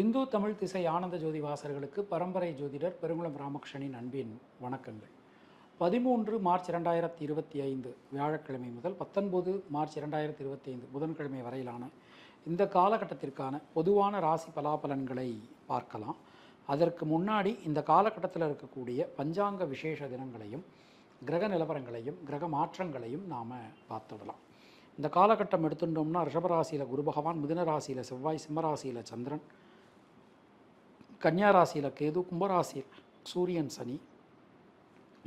இந்து தமிழ் திசை ஆனந்த ஜோதி வாசர்களுக்கு பரம்பரை ஜோதிடர் பெருங்குளம் ராமகிருஷ்ணனின் அன்பின் வணக்கங்கள். பதிமூன்று மார்ச் இரண்டாயிரத்தி இருபத்தி ஐந்து வியாழக்கிழமை முதல் பத்தொன்பது மார்ச் இரண்டாயிரத்தி இருபத்தி ஐந்து புதன்கிழமை வரையிலான இந்த காலகட்டத்திற்கான பொதுவான ராசி பலாபலன்களை பார்க்கலாம். அதற்கு முன்னாடி இந்த காலகட்டத்தில் இருக்கக்கூடிய பஞ்சாங்க விசேஷ தினங்களையும் கிரக நிலவரங்களையும் கிரக மாற்றங்களையும் நாம் பார்த்துடலாம். இந்த காலகட்டம் எடுத்துட்டோம்னா ரிஷபராசியில் குரு பகவான் மிதுன ராசியில் செவ்வாய் சிம்மராசியில் சந்திரன் கன்னியா ராசியில் கேது கும்பராசியில் சூரியன் சனி.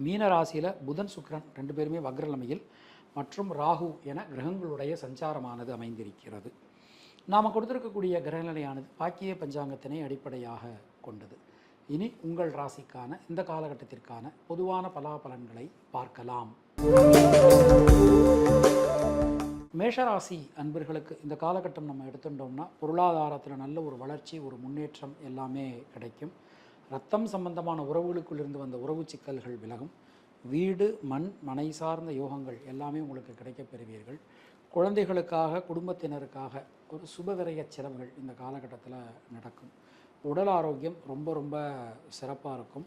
மீன ராசியில் புதன் சுக்கிரன் ரெண்டு பேருமே வக்ரநிலைமையில் மற்றும் ராகு என கிரகங்களுடைய சஞ்சாரமானது அமைந்திருக்கிறது. நாம் கொடுத்திருக்கக்கூடிய கிரகநிலையானது பாக்கிய பஞ்சாங்கத்தினை அடிப்படையாக கொண்டது. இனி உங்கள் ராசிக்கான இந்த காலகட்டத்திற்கான பொதுவான பலாபலன்களை பார்க்கலாம். மேஷராசி அன்பர்களுக்கு இந்த காலகட்டம் நம்ம எடுத்துட்டோம்னா பொருளாதாரத்தில் நல்ல ஒரு வளர்ச்சி ஒரு முன்னேற்றம் எல்லாமே கிடைக்கும். ரத்தம் சம்பந்தமான உறவுகளுக்குள்ளிருந்து வந்த உறவு சிக்கல்கள் விலகும். வீடு மண் மனை சார்ந்த யோகங்கள் எல்லாமே உங்களுக்கு கிடைக்கப் பெறுவீர்கள். குழந்தைகளுக்காக குடும்பத்தினருக்காக ஒரு சுபவிரய செலவுகள் இந்த காலகட்டத்தில் நடக்கும். உடல் ஆரோக்கியம் ரொம்ப ரொம்ப சிறப்பாக இருக்கும்.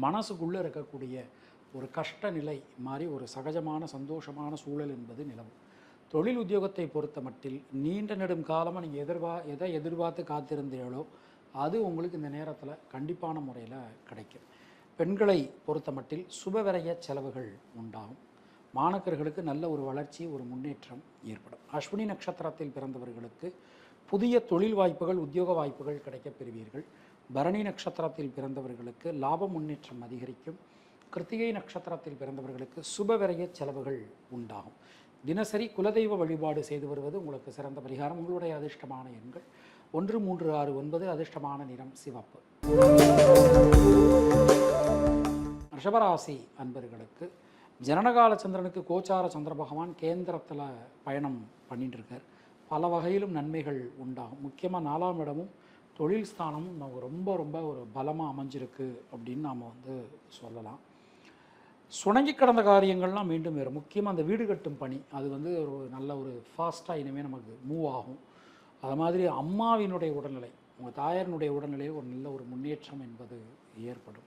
மனசுக்குள்ளே இருக்கக்கூடிய ஒரு கஷ்ட நிலை மாதிரி ஒரு சகஜமான சந்தோஷமான சூழல் என்பது நிலவும். தொழில் உத்தியோகத்தை பொறுத்த மட்டில் நீண்ட நெடும் காலமாக நீங்கள் எதிர்பா எதை எதிர்பார்த்து காத்திருந்தீர்களோ அது உங்களுக்கு இந்த நேரத்தில் கண்டிப்பான முறையில் கிடைக்கும். பெண்களை பொறுத்த மட்டில் சுபவிரைய செலவுகள் உண்டாகும். மாணக்கர்களுக்கு நல்ல ஒரு வளர்ச்சி ஒரு முன்னேற்றம் ஏற்படும். அஸ்வினி நட்சத்திரத்தில் பிறந்தவர்களுக்கு புதிய தொழில் வாய்ப்புகள் உத்தியோக வாய்ப்புகள் கிடைக்கப் பெறுவீர்கள். பரணி நட்சத்திரத்தில் பிறந்தவர்களுக்கு லாப முன்னேற்றம் அதிகரிக்கும். கிருத்திகை நட்சத்திரத்தில் பிறந்தவர்களுக்கு சுபவிரய செலவுகள் உண்டாகும். தினசரி குலதெய்வ வழிபாடு செய்து வருவது உங்களுக்கு சிறந்த பரிகாரம். உங்களுடைய அதிர்ஷ்டமான எண்கள் ஒன்று மூன்று ஆறு ஒன்பது அதிர்ஷ்டமான நிறம் சிவப்பு. ரிஷபராசி அன்பர்களுக்கு ஜனனகால சந்திரனுக்கு கோச்சார சந்திர பகவான் கேந்திரத்தில் பயணம் பண்ணிட்டு இருக்கார் பல வகையிலும் நன்மைகள் உண்டாகும். முக்கியமாக நாலாம் இடமும் தொழில் ஸ்தானமும் நமக்கு ரொம்ப ரொம்ப ஒரு பலமாக அமைஞ்சிருக்கு அப்படின்னு நாம் வந்து சொல்லலாம். சுணங்கி கடந்த காரியங்கள்லாம் மீண்டும் வரும் முக்கியமாக அந்த வீடு கட்டும் பணி அது வந்து ஒரு நல்ல ஒரு ஃபாஸ்ட்டாக இனிமேல் நமக்கு மூவ் ஆகும். அது மாதிரி அம்மாவினுடைய உடல்நிலை உங்கள் தாயாரினுடைய உடல்நிலையில் ஒரு நல்ல ஒரு முன்னேற்றம் என்பது ஏற்படும்.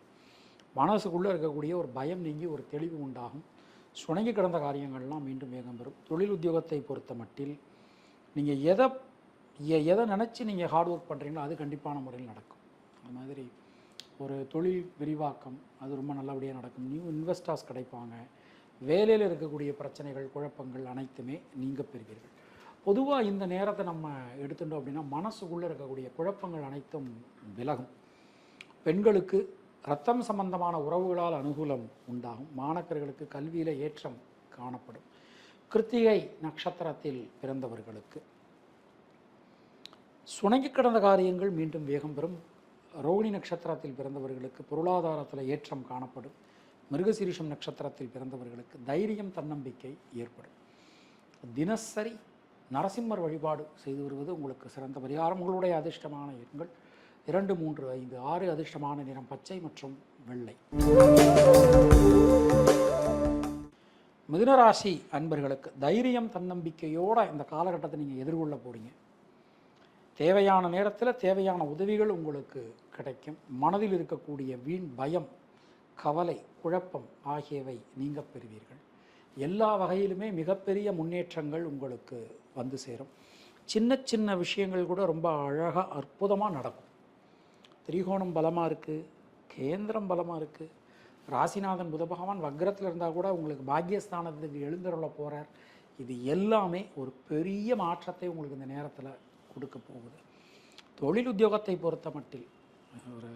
மனசுக்குள்ளே இருக்கக்கூடிய ஒரு பயம் நீங்கி ஒரு தெளிவு உண்டாகும். சுணங்கி கிடந்த காரியங்கள்லாம் மீண்டும் வேகம் பெறும். தொழில் உத்தியோகத்தை பொறுத்த மட்டில் நீங்கள் எதை எ- எதை நினச்சி நீங்கள் ஹார்ட் ஒர்க் பண்ணுறீங்களோ அது கண்டிப்பான முறையில் நடக்கும். அது மாதிரி ஒரு தொழில் விரிவாக்கம் அது ரொம்ப நல்லபடியாக நடக்கும். நியூ இன்வெஸ்டர்ஸ் கிடைப்பாங்க. வேலையில் இருக்கக்கூடிய பிரச்சனைகள் குழப்பங்கள் அனைத்துமே நீங்க பெறுவீர்கள். பொதுவாக இந்த நேரத்தை நம்ம எடுத்துட்டோம் அப்படின்னா மனசுக்குள்ளே இருக்கக்கூடிய குழப்பங்கள் அனைத்தும் விலகும். பெண்களுக்கு ரத்தம் சம்பந்தமான உறவுகளால் அனுகூலம் உண்டாகும். மாணக்கர்களுக்கு கல்வியில் ஏற்றம் காணப்படும். கிருத்திகை நட்சத்திரத்தில் பிறந்தவர்களுக்கு. சுணங்கி கிடந்த காரியங்கள் மீண்டும் வேகம் பெறும். ரோகிணி நட்சத்திரத்தில் பிறந்தவர்களுக்கு பொருளாதாரத்தில் ஏற்றம் காணப்படும். மிருகசீரிஷம் நட்சத்திரத்தில் பிறந்தவர்களுக்கு தைரியம் தன்னம்பிக்கை ஏற்படும். தினசரி நரசிம்மர் வழிபாடு செய்து வருவது உங்களுக்கு சிறந்த பரிகாரம். உங்களுடைய அதிர்ஷ்டமான எண்கள் இரண்டு மூன்று ஐந்து ஆறு அதிர்ஷ்டமான நிறம் பச்சை மற்றும் வெள்ளை. மிதுனராசி அன்பர்களுக்கு தைரியம் தன்னம்பிக்கையோடு இந்த காலகட்டத்தை நீங்கள் எதிர்கொள்ள போகிறீங்க தேவையான நேரத்தில் தேவையான உதவிகள் உங்களுக்கு கிடைக்கும். மனதில் இருக்கக்கூடிய வீண் பயம் கவலை குழப்பம் ஆகியவை நீங்க பெறுவீர்கள். எல்லா வகையிலுமே மிகப்பெரிய முன்னேற்றங்கள் உங்களுக்கு வந்து சேரும். சின்ன சின்ன விஷயங்கள் கூட ரொம்ப அழகாக அற்புதமாக நடக்கும். திரிகோணம் பலமாக இருக்குது கேந்திரம் பலமாக இருக்குது ராசிநாதன் புத பகவான் வக்ரத்தில் இருந்தால் கூட உங்களுக்கு பாக்கியஸ்தானத்துக்கு எழுந்தருள போகிறார் இது எல்லாமே ஒரு பெரிய மாற்றத்தை உங்களுக்கு இந்த நேரத்தில் கொடுக்க போகுது. தொழில் உத்தியோகத்தை பொறுத்த மட்டில் ஒரு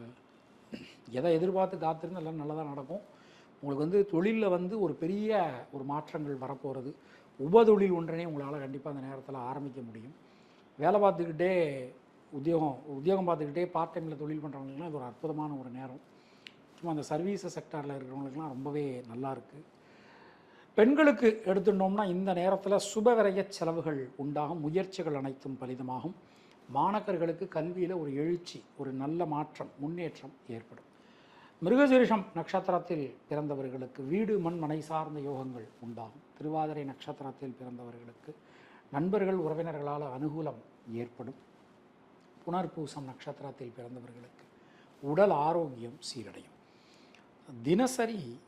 எதை எதிர்பார்த்து காத்திருந்து எல்லாம் நல்லதாக நடக்கும். உங்களுக்கு வந்து தொழிலில் வந்து ஒரு பெரிய ஒரு மாற்றங்கள் வரப்போகிறது உபதொழில் ஒன்றனே உங்களால் கண்டிப்பாக அந்த நேரத்தில் ஆரம்பிக்க முடியும். வேலை பார்த்துக்கிட்டே உத்தியோகம் உத்தியோகம் பார்த்துக்கிட்டே பார்ட் டைமில் தொழில் பண்ணுறவங்களுக்குலாம் இது ஒரு அற்புதமான ஒரு நேரம். சும்மா அந்த சர்வீஸ் செக்டாரில் இருக்கிறவங்களுக்குலாம் ரொம்பவே நல்லாயிருக்கு பெண்களுக்கு எடுத்துட்டோம்னா இந்த நேரத்தில் சுபவிரய செலவுகள் உண்டாகும். முயற்சிகள் அனைத்தும் பலிதமாகும். மாணக்கர்களுக்கு கல்வியில் ஒரு எழுச்சி ஒரு நல்ல மாற்றம் முன்னேற்றம் ஏற்படும். மிருகசீரிஷம் நட்சத்திரத்தில் பிறந்தவர்களுக்கு வீடு மண் மனை சார்ந்த யோகங்கள் உண்டாகும். திருவாதிரை நட்சத்திரத்தில் பிறந்தவர்களுக்கு நண்பர்கள் உறவினர்களால் அனுகூலம் ஏற்படும். புனர்பூசம் நட்சத்திரத்தில் பிறந்தவர்களுக்கு உடல் ஆரோக்கியம் சீரடையும். தினசரி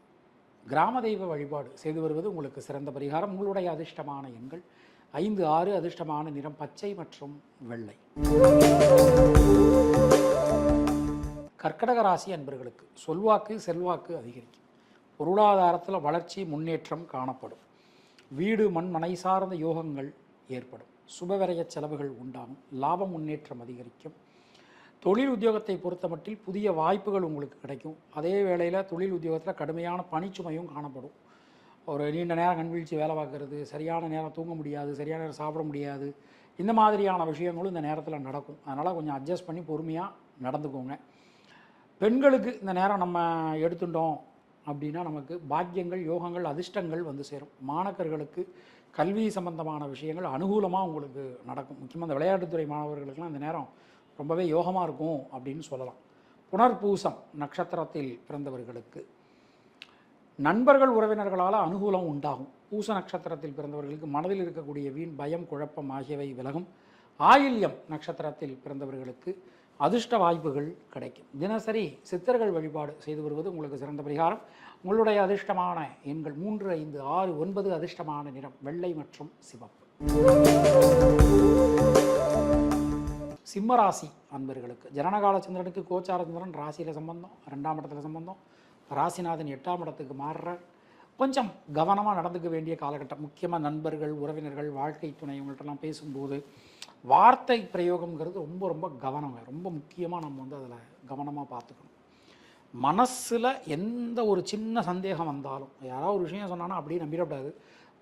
கிராம தெய்வ வழிபாடு செய்து வருவது உங்களுக்கு சிறந்த பரிகாரம். உங்களுடைய அதிர்ஷ்டமான எண்கள் ஐந்து ஆறு அதிர்ஷ்டமான நிறம் பச்சை மற்றும் வெள்ளை. கர்க்கடக ராசி அன்பர்களுக்கு சொல்வாக்கு செல்வாக்கு அதிகரிக்கும். பொருளாதாரத்தில் வளர்ச்சி முன்னேற்றம் காணப்படும். வீடு மண் மனை சார்ந்த யோகங்கள் ஏற்படும். சுபவிரய செலவுகள் உண்டாகும். லாபம் முன்னேற்றம் அதிகரிக்கும். தொழில் உத்தியோகத்தை பொறுத்தமட்டில் புதிய வாய்ப்புகள் உங்களுக்கு கிடைக்கும். அதே வேளையில் தொழில் உத்தியோகத்தில் கடுமையான பணிச்சுமையும் காணப்படும். ஒரு நீண்ட நேரம் கண்வீழ்ச்சி வேலை பார்க்குறது சரியான நேரம் தூங்க முடியாது சரியான நேரம் சாப்பிட முடியாது. இந்த மாதிரியான விஷயங்களும் இந்த நேரத்தில் நடக்கும். அதனால் கொஞ்சம் அட்ஜஸ்ட் பண்ணி பொறுமையாக நடந்துக்கோங்க. பெண்களுக்கு இந்த நேரம் நம்ம எடுத்துட்டோம் அப்படின்னா நமக்கு பாக்கியங்கள் யோகங்கள் அதிர்ஷ்டங்கள் வந்து சேரும். மாணக்கர்களுக்கு கல்வி சம்பந்தமான விஷயங்கள் அனுகூலமாக உங்களுக்கு நடக்கும். முக்கியமாக இந்த விளையாட்டுத்துறை மாணவர்களுக்கெல்லாம் இந்த நேரம் ரொம்பவே யோகமாக இருக்கும் அப்படின்னு சொல்லலாம். புனர்பூசம் நட்சத்திரத்தில் பிறந்தவர்களுக்கு. நண்பர்கள் உறவினர்களால் அனுகூலம் உண்டாகும். பூச நட்சத்திரத்தில் பிறந்தவர்களுக்கு மனதில் இருக்கக்கூடிய வீண் பயம் குழப்பம் ஆகியவை விலகும். ஆயில்யம் நட்சத்திரத்தில் பிறந்தவர்களுக்கு அதிர்ஷ்ட வாய்ப்புகள் கிடைக்கும். தினசரி சித்தர்கள் வழிபாடு செய்து வருவது உங்களுக்கு சிறந்த பரிகாரம். உங்களுடைய அதிர்ஷ்டமான எண்கள் மூன்று ஐந்து ஆறு ஒன்பது அதிர்ஷ்டமான நிறம் வெள்ளை மற்றும் சிவப்பு. சிம்மராசி அன்பர்களுக்கு. ஜனனகால சந்திரனுக்கு கோச்சார சந்திரன் ராசியில் சம்பந்தம் ரெண்டாம் இடத்துல சம்பந்தம். ராசிநாதன் எட்டாம் இடத்துக்கு மாறுற கொஞ்சம் கவனமாக நடந்துக்க வேண்டிய காலகட்டம். முக்கியமாக நண்பர்கள் உறவினர்கள் வாழ்க்கை துணை இவங்கள்ட்டலாம் பேசும்போது வார்த்தை பிரயோகம்ங்கிறது ரொம்ப ரொம்ப கவனம் ரொம்ப முக்கியமாக நம்ம வந்து அதில் கவனமாக பார்த்துக்கணும். மனசில் எந்த ஒரு சின்ன சந்தேகம் வந்தாலும் யாராவது ஒரு விஷயம் சொன்னால் அப்படியே நம்பிடக்கூடாது.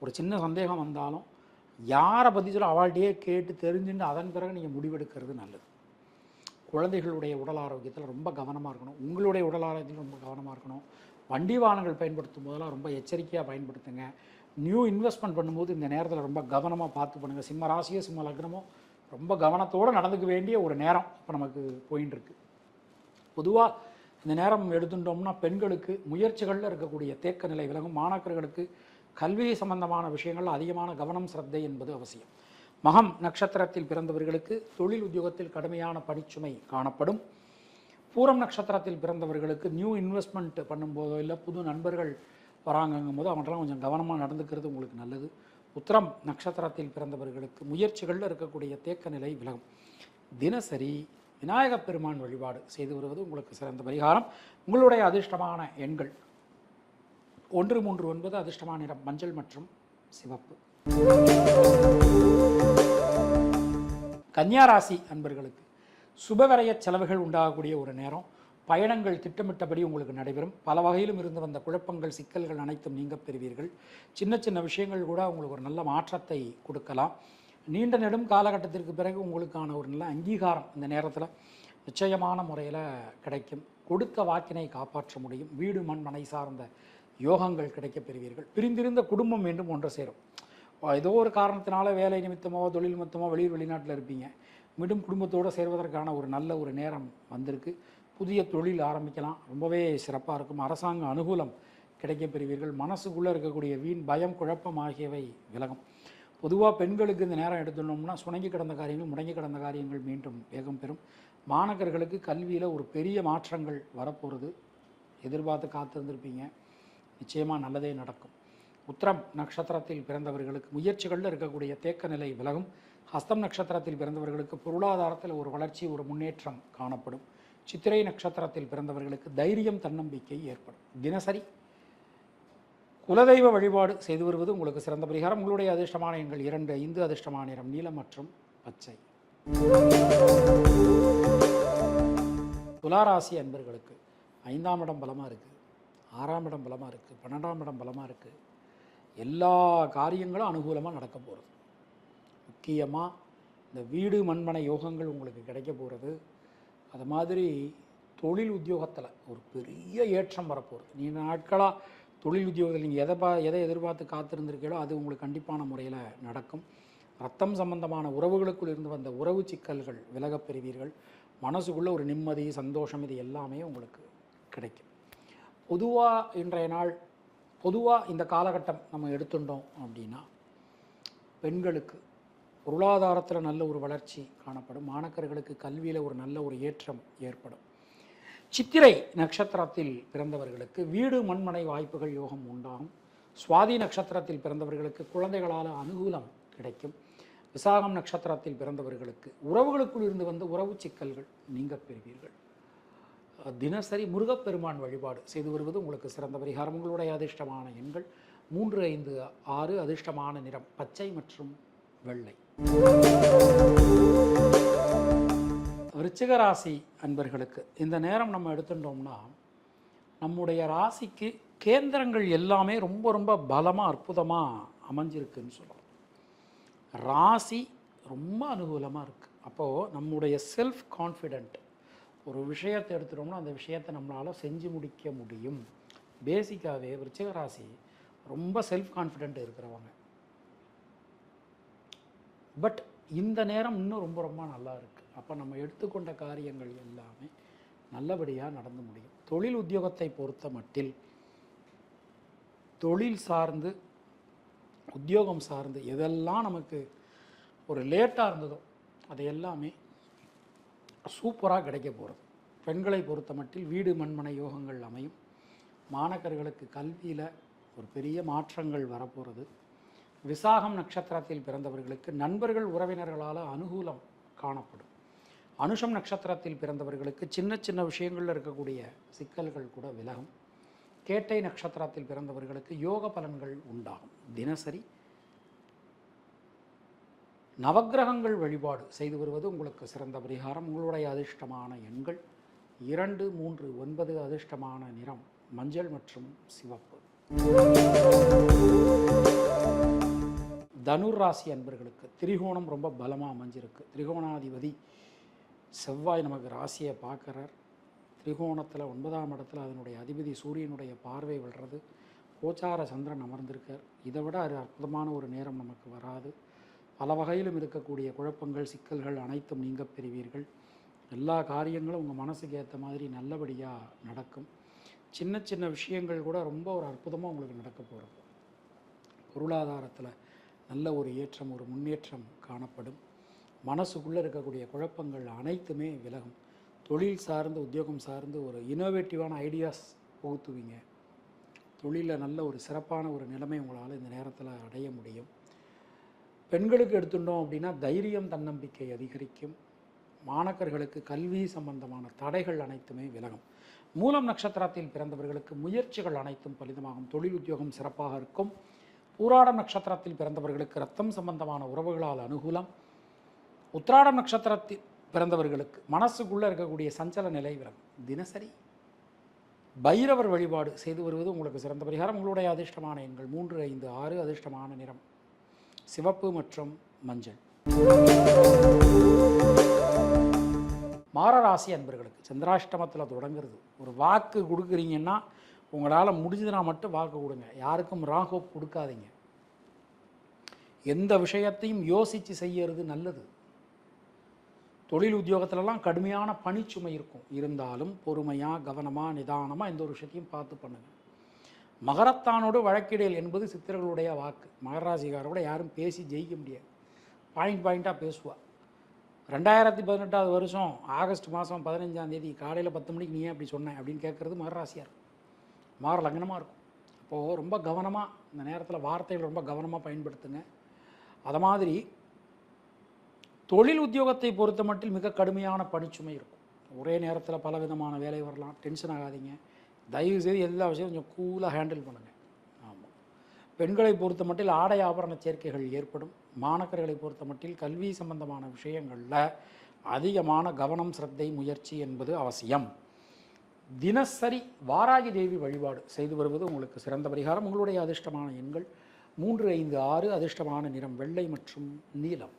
ஒரு சின்ன சந்தேகம் வந்தாலும் யாரை பற்றி சொல்ல அவள்கிட்டயே கேட்டு தெரிஞ்சுன்னு அதன் பிறகு நீங்கள் முடிவெடுக்கிறது நல்லது. குழந்தைகளுடைய உடல் ஆரோக்கியத்தில் ரொம்ப கவனமாக இருக்கணும். உங்களுடைய உடல் ஆரோக்கியத்தில் ரொம்ப கவனமாக இருக்கணும். வண்டி வாகனங்கள் பயன்படுத்தும் போதெல்லாம் ரொம்ப எச்சரிக்கையாக பயன்படுத்துங்க. நியூ இன்வெஸ்ட்மெண்ட் பண்ணும்போது இந்த நேரத்தில் ரொம்ப கவனமாக பார்த்து பண்ணுங்கள் சிம்ம ராசியோ சிம்ம லக்னமோ ரொம்ப கவனத்தோடு நடந்துக்க வேண்டிய ஒரு நேரம் இப்போ நமக்கு போயின்னு இருக்கு பொதுவாக இந்த நேரம் எடுத்துட்டோம்னா பெண்களுக்கு முயற்சிகளில் இருக்கக்கூடிய தேக்க நிலை விலகும். மாணாக்கர்களுக்கு கல்வி சம்பந்தமான விஷயங்கள் அதிகமான கவனம் சிரத்தை என்பது அவசியம். மகம் நட்சத்திரத்தில் பிறந்தவர்களுக்கு தொழில் உத்தியோகத்தில் கடுமையான பணிச்சுமை காணப்படும். பூரம் நட்சத்திரத்தில் பிறந்தவர்களுக்கு நியூ இன்வெஸ்ட்மெண்ட் பண்ணும்போதோ இல்லை புது நண்பர்கள் வராங்கங்கும் போது அவங்களாம் கொஞ்சம் கவனமாக நடந்துக்கிறது உங்களுக்கு நல்லது. உத்திரம் நட்சத்திரத்தில் பிறந்தவர்களுக்கு முயற்சிகளில் இருக்கக்கூடிய தேக்க நிலை விலகும். தினசரி விநாயகப் பெருமான் வழிபாடு செய்து வருவது உங்களுக்கு சிறந்த பரிகாரம். உங்களுடைய அதிர்ஷ்டமான எண்கள் ஒன்று மூன்று ஒன்பது அதிர்ஷ்டமான நிறம் மஞ்சள் மற்றும் சிவப்பு. கன்னியாராசி அன்பர்களுக்கு சுபவரைய செலவுகள் உண்டாகக்கூடிய ஒரு நேரம். பயணங்கள் திட்டமிட்டபடி உங்களுக்கு நடைபெறும். பல வகையிலும் இருந்து வந்த குழப்பங்கள் சிக்கல்கள் அனைத்தும் நீங்க பெறுவீர்கள். சின்ன சின்ன விஷயங்கள் கூட உங்களுக்கு ஒரு நல்ல மாற்றத்தை கொடுக்கலாம். நீண்ட நெடும் காலகட்டத்திற்கு பிறகு உங்களுக்கான ஒரு நல்ல அங்கீகாரம் இந்த நேரத்தில் நிச்சயமான முறையில் கிடைக்கும். கொடுத்த வாக்கினை காப்பாற்ற முடியும். வீடு மண் மனை சார்ந்த யோகங்கள் கிடைக்கப் பெறுவீர்கள் பிரிந்திருந்த குடும்பம் மீண்டும் ஒன்று சேரும். ஏதோ ஒரு காரணத்தினால வேலை நிமித்தமோ தொழில் நிமித்தமோ வெளியூர் வெளிநாட்டில் இருப்பீங்க. மீண்டும் குடும்பத்தோடு சேர்வதற்கான ஒரு நல்ல ஒரு நேரம் வந்திருக்கு. புதிய தொழில் ஆரம்பிக்கலாம். ரொம்பவே சிறப்பாக இருக்கும். அரசாங்க அனுகூலம் கிடைக்கப் பெறுவீர்கள் மனசுக்குள்ளே இருக்கக்கூடிய வீண் பயம் குழப்பம் ஆகியவை விலகும். பொதுவாக பெண்களுக்கு இந்த நேரம் எடுத்துட்டோம்னா சுணங்கி கிடந்த காரியங்கள் முடங்கி கிடந்த காரியங்கள் மீண்டும் வேகம் பெறும். மாணவர்களுக்கு கல்வியில் ஒரு பெரிய மாற்றங்கள் வரப்போகிறது எதிர்பார்த்து காத்திருந்திருப்பீங்க. நிச்சயமாக நல்லதே நடக்கும். உத்திரம் நட்சத்திரத்தில் பிறந்தவர்களுக்கு முயற்சிகளில் இருக்கக்கூடிய தேக்க நிலை விலகும். ஹஸ்தம் நட்சத்திரத்தில் பிறந்தவர்களுக்கு பொருளாதாரத்தில் ஒரு வளர்ச்சி ஒரு முன்னேற்றம் காணப்படும். சித்திரை நட்சத்திரத்தில் பிறந்தவர்களுக்கு தைரியம் தன்னம்பிக்கை ஏற்படும். தினசரி குலதெய்வ வழிபாடு செய்து வருவது உங்களுக்கு சிறந்த பரிகாரம். உங்களுடைய அதிர்ஷ்டமான எண்கள் இரண்டு ஐந்து அதிர்ஷ்டமான நிறம் நீலம் மற்றும் பச்சை. துளாராசி அன்பர்களுக்கு ஐந்தாம் இடம் பலமாக இருக்குது ஆறாம் இடம் பலமாக இருக்குது பன்னெண்டாம் இடம் பலமாக இருக்குது எல்லா காரியங்களும் அனுகூலமாக நடக்க போகிறது முக்கியமாக இந்த வீடு மண்மனை யோகங்கள் உங்களுக்கு கிடைக்க போகிறது அது மாதிரி தொழில் உத்தியோகத்தில் ஒரு பெரிய ஏற்றம் வரப்போகிறது நீண்ட நாட்களாக தொழில் உத்தியோகத்தில் நீங்கள் எதை பா எதை எதிர்பார்த்து காத்திருந்திருக்கீங்களோ அது உங்களுக்கு கண்டிப்பான முறையில் நடக்கும். ரத்தம் சம்பந்தமான உறவுகளுக்குள் இருந்து வந்த உறவு சிக்கல்கள் விலகப் பெறுவீர்கள். மனசுக்குள்ளே ஒரு நிம்மதி சந்தோஷம் இது எல்லாமே உங்களுக்கு கிடைக்கும். பொதுவாக இன்றைய நாள் பொதுவாக இந்த காலகட்டம் நம்ம எடுத்துட்டோம் அப்படின்னா பெண்களுக்கு பொருளாதாரத்தில் நல்ல ஒரு வளர்ச்சி காணப்படும். மாணக்கர்களுக்கு கல்வியில் ஒரு நல்ல ஒரு ஏற்றம் ஏற்படும். சித்திரை நட்சத்திரத்தில் பிறந்தவர்களுக்கு வீடு மண்மனை வாய்ப்புகள் யோகம் உண்டாகும். சுவாதி நட்சத்திரத்தில் பிறந்தவர்களுக்கு குழந்தைகளால் அனுகூலம் கிடைக்கும். விசாகம் நட்சத்திரத்தில் பிறந்தவர்களுக்கு உறவுகளுக்குள் இருந்து வந்த உறவு சிக்கல்கள் நீங்க பெறுவீர்கள். தினசரி முருகப்பெருமான் வழிபாடு செய்து வருவது உங்களுக்கு சிறந்த பரிகாரம். உங்களுடைய அதிர்ஷ்டமான எண்கள் மூன்று ஐந்து ஆறு அதிர்ஷ்டமான நிறம் பச்சை மற்றும் வெள்ளை. விருச்சிக ராசி அன்பர்களுக்கு இந்த நேரம் நம்ம எடுத்துட்டோம்னா நம்முடைய ராசிக்கு கேந்திரங்கள் எல்லாமே ரொம்ப ரொம்ப பலமாக அற்புதமாக அமைஞ்சிருக்குன்னு சொல்லலாம் ராசி ரொம்ப அனுகூலமாக இருக்குது அப்போது நம்முடைய செல்ஃப் கான்ஃபிடென்ட் ஒரு விஷயத்தை எடுத்துட்டோம்னா அந்த விஷயத்தை நம்மளால் செஞ்சு முடிக்க முடியும். பேசிக்காகவே விருச்சிக ராசி ரொம்ப செல்ஃப் கான்ஃபிடென்ட் இருக்கிறவங்க. பட் இந்த நேரம் இன்னும் ரொம்ப ரொம்ப நல்லா இருக்குது அப்போ நம்ம எடுத்துக்கொண்ட காரியங்கள் எல்லாமே நல்லபடியாக நடந்து முடியும். தொழில் உத்தியோகத்தை பொறுத்த மட்டில் தொழில் சார்ந்து உத்தியோகம் சார்ந்து எதெல்லாம் நமக்கு ஒரு லேட்டாக இருந்ததோ அது எல்லாமே சூப்பராக கிடைக்க போகிறது பெண்களை பொறுத்த மட்டில் வீடு மண்மனை யோகங்கள் அமையும். மாணக்கர்களுக்கு கல்வியில் ஒரு பெரிய மாற்றங்கள் வரப்போகிறது விசாகம் நட்சத்திரத்தில் பிறந்தவர்களுக்கு நண்பர்கள் உறவினர்களால் அனுகூலம் காணப்படும். அனுஷம் நட்சத்திரத்தில் பிறந்தவர்களுக்கு சின்ன சின்ன விஷயங்களில் இருக்கக்கூடிய சிக்கல்கள் கூட விலகும். கேட்டை நட்சத்திரத்தில் பிறந்தவர்களுக்கு யோக பலன்கள் உண்டாகும். தினசரி நவக்கிரகங்கள் வழிபாடு செய்து வருவது உங்களுக்கு சிறந்த பரிகாரம். உங்களுடைய அதிர்ஷ்டமான எண்கள் இரண்டு மூன்று ஒன்பது அதிர்ஷ்டமான நிறம் மஞ்சள் மற்றும் சிவப்பு. தனுர் ராசி அன்பர்களுக்கு திரிகோணம் ரொம்ப பலமாக அமைஞ்சிருக்கு. திரிகோணாதிபதி செவ்வாய் நமக்கு ராசியை பார்க்குறார். திரிகோணத்தில் ஒன்பதாம் இடத்துல அதனுடைய அதிபதி சூரியனுடைய பார்வை விழுறது கோச்சார சந்திரன் அமர்ந்திருக்கார். இதை விட அது அற்புதமான ஒரு நேரம் நமக்கு வராது. பல வகையிலும் இருக்கக்கூடிய குழப்பங்கள் சிக்கல்கள் அனைத்தும் நீங்க பெறுவீர்கள். எல்லா காரியங்களும் உங்கள் மனசுக்கு ஏற்ற மாதிரி நல்லபடியாக நடக்கும். சின்ன சின்ன விஷயங்கள் கூட ரொம்ப ஒரு அற்புதமாக உங்களுக்கு நடக்க போகிறது பொருளாதாரத்தில் நல்ல ஒரு ஏற்றம் ஒரு முன்னேற்றம் காணப்படும். மனசுக்குள்ளே இருக்கக்கூடிய குழப்பங்கள் அனைத்துமே விலகும். தொழில் சார்ந்து உத்தியோகம் சார்ந்து ஒரு இனோவேட்டிவான ஐடியாஸ் புகுத்துவீங்க. தொழிலில் நல்ல ஒரு சிறப்பான ஒரு நிலைமை உங்களால் இந்த நேரத்தில் அடைய முடியும். பெண்களுக்கு எடுத்துட்டோம் அப்படின்னா தைரியம் தன்னம்பிக்கை அதிகரிக்கும். மாணக்கர்களுக்கு கல்வி சம்பந்தமான தடைகள் அனைத்துமே விலகும். மூலம் நட்சத்திரத்தில் பிறந்தவர்களுக்கு முயற்சிகள் அனைத்தும் பலிதமாகும். தொழில் உத்தியோகம் சிறப்பாக இருக்கும். பூராடம் நட்சத்திரத்தில் பிறந்தவர்களுக்கு ரத்தம் சம்பந்தமான உறவுகளால் அனுகூலம். உத்திராடம் நட்சத்திரத்தில் பிறந்தவர்களுக்கு மனசுக்குள்ளே இருக்கக்கூடிய சஞ்சல நிலை விலகும். தினசரி. பைரவர் வழிபாடு செய்து வருவது உங்களுக்கு சிறந்த பரிகாரம். உங்களுடைய அதிர்ஷ்டமான எண்கள் மூன்று ஐந்து ஆறு அதிர்ஷ்டமான நிறம். சிவப்பு மற்றும் மஞ்சள். மாரராசி அன்பர்களுக்கு சந்திராஷ்டமத்தில் தொடங்குறது. ஒரு வாக்கு கொடுக்குறீங்கன்னா உங்களால் முடிஞ்சதுனா மட்டும் வாக்கு கொடுங்க. யாருக்கும் ராகோப் கொடுக்காதீங்க. எந்த விஷயத்தையும் யோசித்து செய்யறது நல்லது. தொழில் உத்தியோகத்திலலாம் கடுமையான பணிச்சுமை இருக்கும். இருந்தாலும் பொறுமையாக கவனமாக நிதானமாக எந்த ஒரு விஷயத்தையும் பார்த்து பண்ணுங்கள் மகரத்தானோடு வழக்கிடையல் என்பது சித்திரர்களுடைய வாக்கு. மகராசிகாரோட யாரும் பேசி ஜெயிக்க முடியாது. பாயிண்ட் பாயிண்ட்டாக பேசுவாள் ரெண்டாயிரத்தி பதினெட்டாவது வருஷம் ஆகஸ்ட் மாதம் பதினஞ்சாம் தேதி காலையில் பத்து மணிக்கு நீ ஏன் அப்படி சொன்னேன் அப்படின்னு கேட்குறது மகராசியாக இருக்கும் மாற லக்னமாக இருக்கும். அப்போது ரொம்ப கவனமாக இந்த நேரத்தில் வார்த்தைகள் ரொம்ப கவனமாக பயன்படுத்துங்க. அதை மாதிரி தொழில் உத்தியோகத்தை பொறுத்த மட்டும் மிக கடுமையான பணிச்சுமை இருக்கும். ஒரே நேரத்தில் பல விதமான வேலை வரலாம். டென்ஷன் ஆகாதீங்க. தயவு செய்து எல்லா விஷயம் கொஞ்சம் கூலாக ஹேண்டில் பண்ணுங்கள் ஆமாம் பெண்களை பொறுத்த மட்டில் ஆடை ஆபரண சேர்க்கைகள் ஏற்படும். மாணக்கர்களை பொறுத்த மட்டில் கல்வி சம்பந்தமான விஷயங்களில் அதிகமான கவனம் சிரத்தை முயற்சி என்பது அவசியம். தினசரி வாராகி தேவி வழிபாடு செய்து வருவது உங்களுக்கு சிறந்த பரிகாரம். உங்களுடைய அதிர்ஷ்டமான எண்கள் மூன்று ஐந்து ஆறு அதிர்ஷ்டமான நிறம் வெள்ளை மற்றும் நீலம்.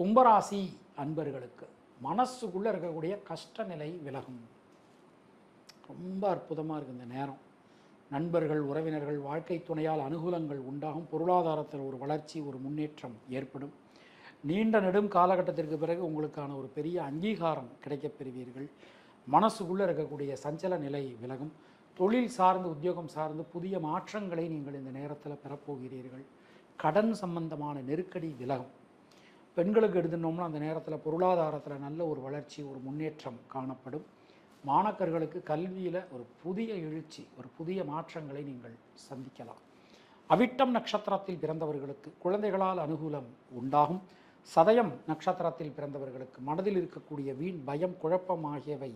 கும்பராசி அன்பர்களுக்கு மனசுக்குள்ளே இருக்கக்கூடிய கஷ்ட நிலை விலகும். ரொம்ப அற்புதமாக இருக்குது இந்த நேரம். நண்பர்கள் உறவினர்கள் வாழ்க்கை துணையால் அனுகூலங்கள் உண்டாகும். பொருளாதாரத்தில் ஒரு வளர்ச்சி ஒரு முன்னேற்றம் ஏற்படும். நீண்ட நெடும் காலகட்டத்திற்கு பிறகு உங்களுக்கான ஒரு பெரிய அங்கீகாரம் கிடைக்கப் பெறுவீர்கள். மனசுக்குள்ளே இருக்கக்கூடிய சஞ்சல நிலை விலகும். தொழில் சார்ந்து உத்தியோகம் சார்ந்து புதிய மாற்றங்களை நீங்கள் இந்த நேரத்தில் பெறப்போகிறீர்கள் கடன் சம்பந்தமான நெருக்கடி விலகும். பெண்களுக்கு எடுத்துனோம்னா அந்த நேரத்தில் பொருளாதாரத்தில் நல்ல ஒரு வளர்ச்சி ஒரு முன்னேற்றம் காணப்படும். மாணக்கர்களுக்கு கல்வியில் ஒரு புதிய எழுச்சி ஒரு புதிய மாற்றங்களை நீங்கள் சந்திக்கலாம். அவிட்டம் நட்சத்திரத்தில் பிறந்தவர்களுக்கு குழந்தைகளால் அனுகூலம் உண்டாகும். சதயம் நட்சத்திரத்தில் பிறந்தவர்களுக்கு மனதில் இருக்கக்கூடிய வீண் பயம் குழப்பம் ஆகியவை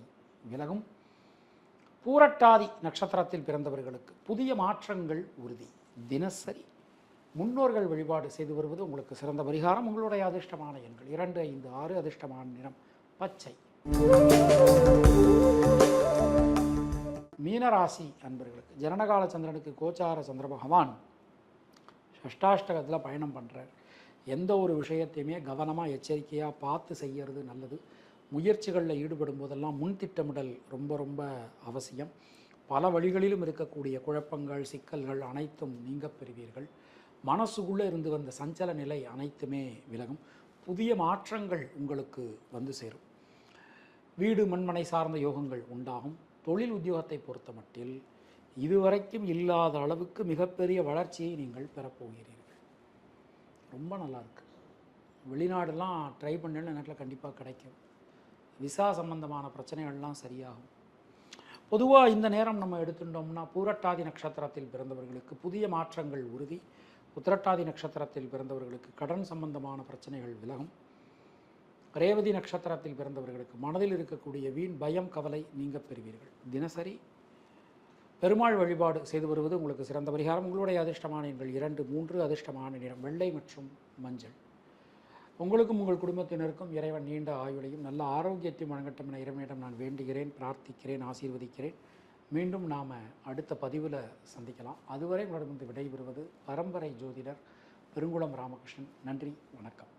விலகும். பூரட்டாதி நட்சத்திரத்தில் பிறந்தவர்களுக்கு புதிய மாற்றங்கள் உறுதி. தினசரி முன்னோர்கள் வழிபாடு செய்து வருவது உங்களுக்கு சிறந்த பரிகாரம். உங்களுடைய அதிர்ஷ்டமான எண்கள் இரண்டு ஐந்து ஆறு அதிர்ஷ்டமான நிறம் பச்சை. மீனராசி அன்பர்களுக்கு ஜனனகால சந்திரனுக்கு கோச்சார சந்திர பகவான் ஷஷ்டாஷ்டகத்தில் பயணம் பண்ணுறார் எந்த ஒரு விஷயத்தையுமே கவனமாக எச்சரிக்கையாக பார்த்து செய்யறது நல்லது. முயற்சிகளில் ஈடுபடும் போதெல்லாம் முன் திட்டமிடல் ரொம்ப ரொம்ப அவசியம். பல வழிகளிலும் இருக்கக்கூடிய குழப்பங்கள் சிக்கல்கள் அனைத்தும் நீங்கப் பெறுவீர்கள். மனசுக்குள்ளே இருந்து வந்த சஞ்சல நிலை அனைத்துமே விலகும். புதிய மாற்றங்கள் உங்களுக்கு வந்து சேரும். வீடு மண்மனை சார்ந்த யோகங்கள் உண்டாகும். தொழில் உத்தியோகத்தை பொறுத்த மட்டில் இதுவரைக்கும் இல்லாத அளவுக்கு மிகப்பெரிய வளர்ச்சியை நீங்கள் பெறப்போகிறீர்கள். ரொம்ப நல்லா இருக்கு வெளிநாடுலாம் ட்ரை பண்ணேன்னு நேரத்தில் கண்டிப்பாக கிடைக்கும். விசா சம்பந்தமான பிரச்சனைகள்லாம் சரியாகும். பொதுவாக இந்த நேரம் நம்ம எடுத்துட்டோம்னா பூரட்டாதி நட்சத்திரத்தில் பிறந்தவர்களுக்கு புதிய மாற்றங்கள் உறுதி. உத்திரட்டாதி நட்சத்திரத்தில் பிறந்தவர்களுக்கு கடன் சம்பந்தமான பிரச்சனைகள் விலகும். ரேவதி நட்சத்திரத்தில் பிறந்தவர்களுக்கு மனதில் இருக்கக்கூடிய வீண் பயம் கவலை நீங்க பெறுவீர்கள். தினசரி பெருமாள் வழிபாடு செய்து வருவது உங்களுக்கு சிறந்த பரிகாரம். உங்களுடைய அதிர்ஷ்டமான எண்கள் இரண்டு மூன்று அதிர்ஷ்டமான நிறம் வெள்ளை மற்றும் மஞ்சள். உங்களுக்கும் உங்கள் குடும்பத்தினருக்கும் இறைவன் நீண்ட ஆயுளையும் நல்ல ஆரோக்கியத்தையும் வழங்கட்டும் என இறைவனிடம் நான் வேண்டுகிறேன் பிரார்த்திக்கிறேன் ஆசீர்வதிக்கிறேன். மீண்டும் நாம் அடுத்த பதிவில் சந்திக்கலாம். அதுவரை உங்களிடமிருந்து விடைபெறுவது பரம்பரை ஜோதிடர் பெருங்குளம் ராமகிருஷ்ணன். நன்றி வணக்கம்.